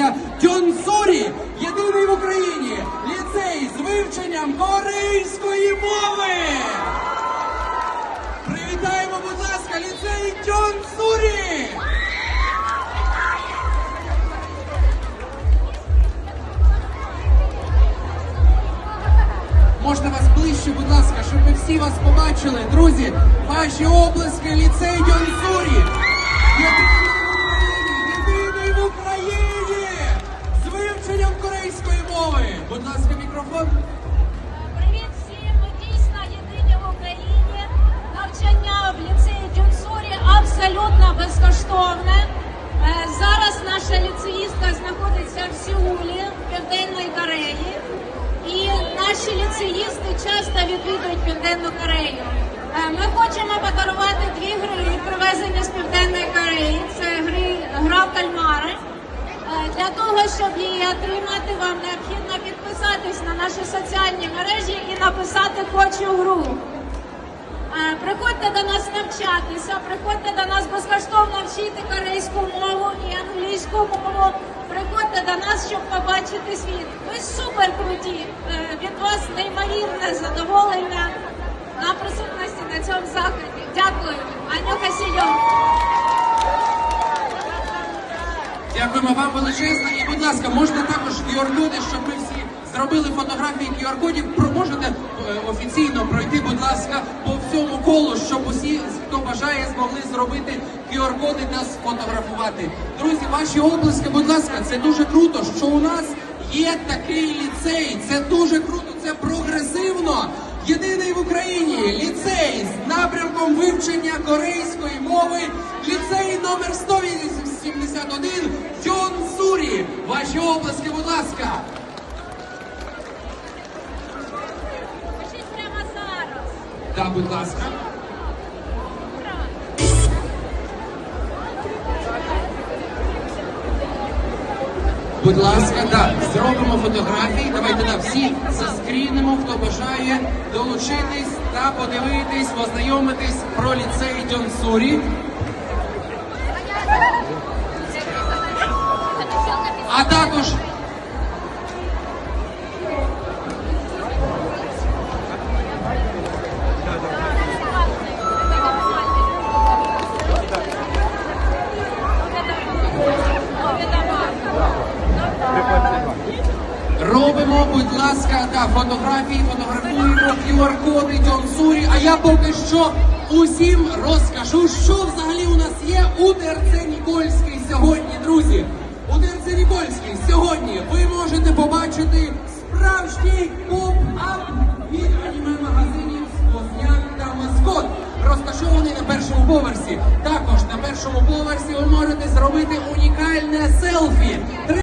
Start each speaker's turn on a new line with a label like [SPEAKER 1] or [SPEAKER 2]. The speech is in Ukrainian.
[SPEAKER 1] називається Тьонсурі, єдиний в Україні ліцей з вивченням корейської мови. Привітаємо, будь ласка, ліцей Тьонсурі! Можна вас ближче, будь ласка, щоб ми всі вас побачили. Друзі, ваші облески ліцей Дьонсурі.
[SPEAKER 2] Наші ліцеїсти часто відвідують Південну Корею. Е, Ми хочемо подарувати дві гри, привезені з Південної Кореї. Це гри гра кальмари. Е, Для того, щоб її отримати, вам необхідно підписатись на наші соціальні мережі і написати «Хочу гру». Е, Приходьте до нас навчатися, приходьте до нас безкоштовно вчити корейську мову і англійську мову. Приходьте нас, щоб побачити світ. Ви супер круті. Е, Від вас неймовірне задоволення на присутності на цьому заході. Дякую. Анюка Сійон.
[SPEAKER 1] Дякуємо вам величезно. І, будь ласка, можна також QR-коди, щоб ми всі зробили фотографії QR-кодів. Можете е, офіційно пройти, будь ласка, по всьому колу, щоб усі, бажає, змогли зробити QR-коди та сфотографувати. Друзі, ваші облиски, будь ласка, це дуже круто, що у нас є такий ліцей. Це дуже круто, це прогресивно. Єдиний в Україні ліцей з напрямком вивчення корейської мови, ліцей номер 181 Джон Сурі. Ваші обласки, будь ласка.
[SPEAKER 2] Пишіть прямо зараз.
[SPEAKER 1] Так, будь ласка. Будь ласка, да, зробимо фотографії. Давайте да, всі заскрінемо, хто бажає долучитись та подивитись, познайомитись про ліцей Джонсурі. Ласка, та фотографії, фотографуємо QR-коди Джонсурі. А я поки що усім розкажу, що взагалі у нас є у ТРЦ Нікольський сьогодні, друзі. У ТРЦ Нікольський сьогодні ви можете побачити справжній поп-ап від аніме-магазинів Сквозняк та Маскот. Розташований на першому поверсі. Також на першому поверсі ви можете зробити унікальне селфі.